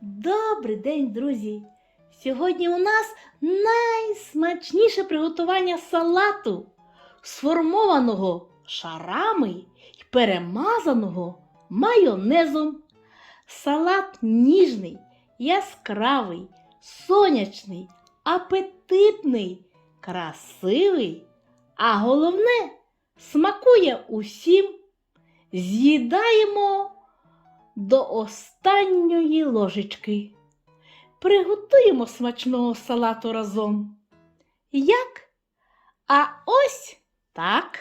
Добрий день, друзі! Сьогодні у нас найсмачніше приготування салату, сформованого шарами й перемазаного майонезом. Салат ніжний, яскравий, сонячний, апетитний, красивий, а головне смакує усім. З'їдаємо до останньої ложечки. Приготуємо смачного салату разом. Як? А ось так.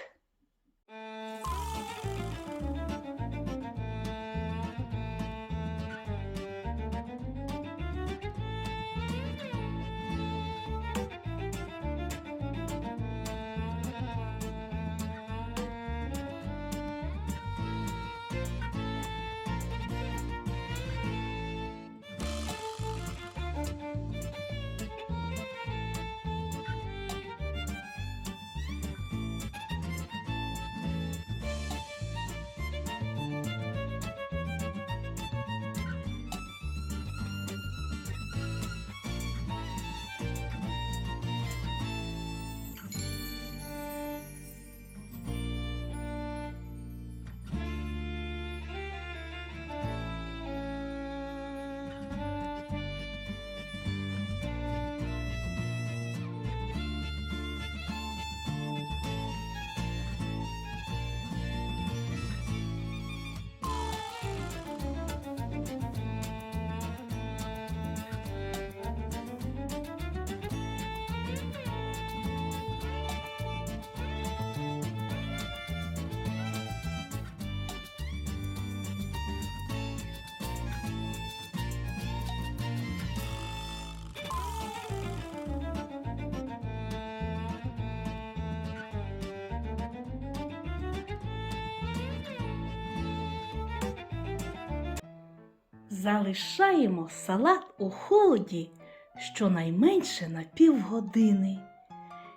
Залишаємо салат у холоді щонайменше на півгодини,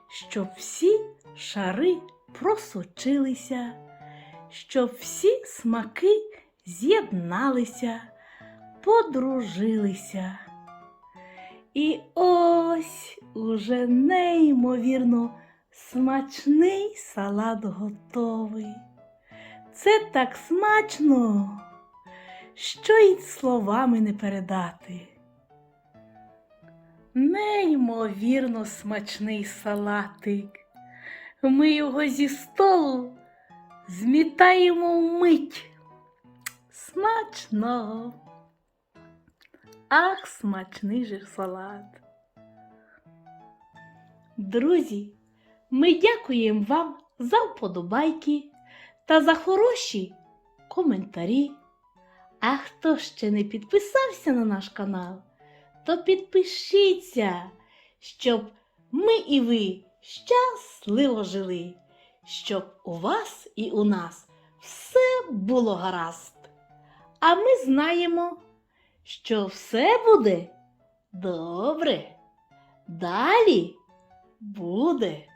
щоб всі шари просочилися, щоб всі смаки з'єдналися, подружилися. І ось уже неймовірно смачний салат готовий. Це так смачно що й словами не передати. Неймовірно смачний салатик. Ми його зі столу змітаємо вмить. Смачно. Ах, смачний же салат. Друзі, ми дякуємо вам за вподобайки та за хороші коментарі. А хто ще не підписався на наш канал, то підпишіться, щоб ми і ви щасливо жили, щоб у вас і у нас все було гаразд. А ми знаємо, що все буде добре. Далі буде